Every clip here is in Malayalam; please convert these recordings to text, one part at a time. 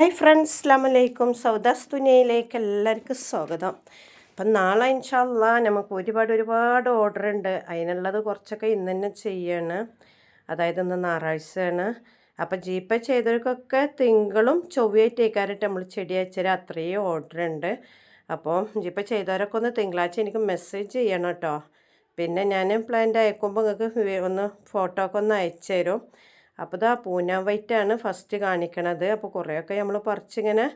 ഹായ് ഫ്രണ്ട്സ് അസ്ലാമലൈക്കും സൗദാസ് തുനിയയിലേക്ക് എല്ലാവർക്കും സ്വാഗതം. അപ്പം നാളെ ഇൻഷാല്ല നമുക്ക് ഒരുപാട് ഒരുപാട് ഓർഡർ ഉണ്ട്. അതിനുള്ളത് കുറച്ചൊക്കെ ഇന്ന് തന്നെ ചെയ്യാണ്. അതായത് ഇന്ന് ഞായറാഴ്ചയാണ്. അപ്പം ജീപ്പേ ചെയ്തവർക്കൊക്കെ തിങ്കളും ചൊവ്വയായിട്ടേക്കാരായിട്ട് നമ്മൾ ചെടി അയച്ചാൽ അത്രയും ഓർഡർ ഉണ്ട്. അപ്പോൾ ജീപ്പേ ചെയ്തവരൊക്കെ ഒന്ന് തിങ്കളാഴ്ച എനിക്ക് മെസ്സേജ് ചെയ്യണം കേട്ടോ. പിന്നെ ഞാൻ പ്ലാന്റ് അയക്കുമ്പോൾ നിങ്ങൾക്ക് ഒന്ന് ഫോട്ടോ ഒക്കെ ഒന്ന് അയച്ചു തരും അപ്പോൾ ഇതാ പൂന വൈറ്റാണ് ഫസ്റ്റ് കാണിക്കണത്. അപ്പോൾ കുറേയൊക്കെ നമ്മൾ പറിച്ചിങ്ങനെ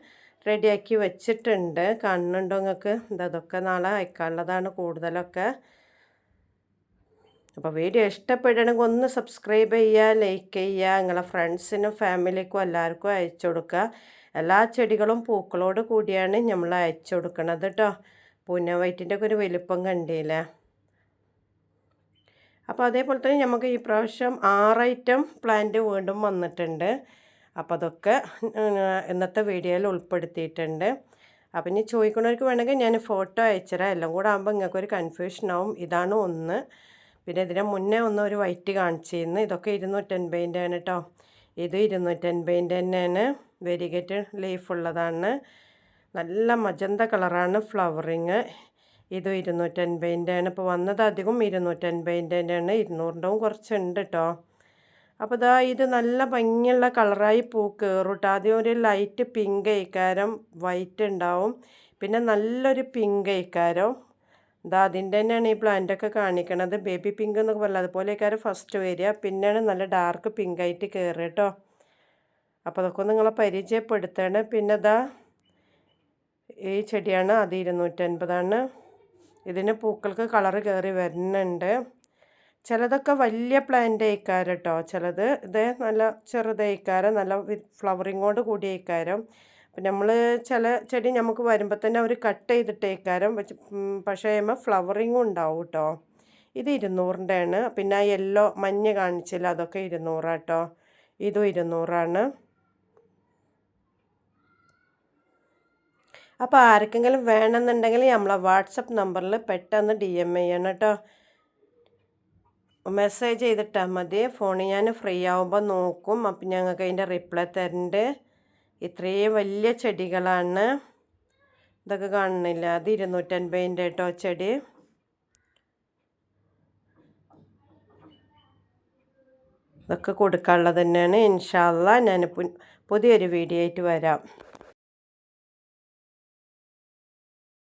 റെഡിയാക്കി വെച്ചിട്ടുണ്ട്. കണ്ണുണ്ടോ നിങ്ങൾക്ക് ഇതൊക്കെ നാളെ അയക്കാനുള്ളതാണ് കൂടുതലൊക്കെ. അപ്പോൾ വീഡിയോ ഇഷ്ടപ്പെടണമെങ്കിൽ ഒന്ന് സബ്സ്ക്രൈബ് ചെയ്യുക ലൈക്ക് ചെയ്യുക നിങ്ങളെ ഫ്രണ്ട്സിനും ഫാമിലിക്കും എല്ലാവർക്കും അയച്ചു കൊടുക്കുക. എല്ലാ ചെടികളും പൂക്കളോട് കൂടിയാണ് നമ്മൾ അയച്ചു കൊടുക്കണത് കേട്ടോ പൂന വൈറ്റിന്റെ ഒക്കെ ഒരു വലിപ്പം കണ്ടില്ലേ? അപ്പോൾ അതേപോലെ തന്നെ നമുക്ക് ഈ പ്രാവശ്യം ആറ് ഐറ്റം പ്ലാന്റ് വീണ്ടും വന്നിട്ടുണ്ട്. അപ്പോൾ അതൊക്കെ ഇന്നത്തെ വീഡിയോയിൽ ഉൾപ്പെടുത്തിയിട്ടുണ്ട്. അപ്പം ഇനി ചോദിക്കുന്നവർക്ക് വേണമെങ്കിൽ ഞാൻ ഫോട്ടോ അയച്ചുതരാം. എല്ലാം കൂടെ ആകുമ്പോൾ നിങ്ങൾക്ക് ഒരു കൺഫ്യൂഷൻ ആവും. ഇതാണ് ഒന്ന്. പിന്നെ ഇതിന് മുന്നേ ഒന്ന് ഒരു വൈറ്റ് കാണിച്ചിരുന്നു. ഇതൊക്കെ ഇരുന്നൂറ്റൻപതിന്റെ ആണ് കേട്ടോ ഇത് ഇരുന്നൂറ്റൻപതിന്റെ തന്നെയാണ്. വെരിഗേറ്റഡ് ലീഫ് ഉള്ളതാണ്. നല്ല മജന്ത കളറാണ് ഫ്ലവറിങ് ഇത് ഇരുന്നൂറ്റൻപതിന്റെ ആണ് ഇപ്പോൾ വന്നത് അധികം ഇരുന്നൂറ്റൻപതിന്റെ തന്നെയാണ് ഇരുന്നൂറിന്റെ കുറച്ചുണ്ട് കേട്ടോ അപ്പോൾ ഇതാ ഇത് നല്ല ഭംഗിയുള്ള കളറായി പൂ കയറും ആദ്യം ഒരു ലൈറ്റ് പിങ്ക് ഐക്കാരം വൈറ്റ് ഉണ്ടാവും. പിന്നെ നല്ലൊരു പിങ്ക് ഐക്കാരം ഇതാ അതിന്റെ തന്നെയാണ് ഈ പ്ലാന്റൊക്കെ കാണിക്കണത്. ബേബി പിങ്ക് എന്നൊക്കെ പറഞ്ഞാൽ അതുപോലെ ഇക്കാരം ഫസ്റ്റ് വരിക. പിന്നെയാണ് നല്ല ഡാർക്ക് പിങ്ക് ആയിട്ട് കയറുക കേട്ടോ അപ്പോൾ അതൊക്കെ നിങ്ങളെ പരിചയപ്പെടുത്തുകയാണ് പിന്നെ ഇതാ ഈ ചെടിയാണ് അത് ഇരുന്നൂറ്റൻപതാണ്. ഇതിന് പൂക്കൾക്ക് കളറ് കയറി വരുന്നുണ്ട്. ചിലതൊക്കെ വലിയ പ്ലാന്റ് അയക്കാരം കേട്ടോ ചിലത് ഇത് നല്ല ചെറുതയക്കാരം നല്ല ഫ്ലവറിങ്ങോട് കൂടിയ ആയിക്കാരം അപ്പം നമ്മൾ ചില ചെടി നമുക്ക് വരുമ്പോൾ തന്നെ അവർ കട്ട് ചെയ്തിട്ടേക്കാരം പക്ഷേ കഴിയുമ്പോൾ ഫ്ലവറിങ്ങും ഉണ്ടാവും കേട്ടോ ഇത് ഇരുന്നൂറിന്റെ ആണ് പിന്നെ യെല്ലോ മഞ്ഞ കാണിച്ചില്ല അതൊക്കെ ഇരുന്നൂറാട്ടോ ഇതും ഇരുന്നൂറാണ്. അപ്പോൾ ആർക്കെങ്കിലും വേണമെന്നുണ്ടെങ്കിൽ നമ്മളെ വാട്സപ്പ് നമ്പറിൽ പെട്ടെന്ന് ഡി എം ചെയ്യണം കേട്ടോ മെസ്സേജ് ചെയ്തിട്ടാൽ മതി. ഫോണിൽ ഞാൻ ഫ്രീ ആവുമ്പോൾ നോക്കും. അപ്പം ഞങ്ങൾക്ക് അതിന്റെ റിപ്ലൈ തരണ്ട്. ഇത്രയും വലിയ ചെടികളാണ്. ഇതൊക്കെ കാണുന്നില്ല. അത് ഇരുന്നൂറ്റൻപതിന്റെ കേട്ടോ ചെടി. ഇതൊക്കെ കൊടുക്കാനുള്ളത് തന്നെയാണ്. ഇൻഷാല്ല ഞാൻ പുതിയൊരു വീഡിയോ ആയിട്ട് വരാം.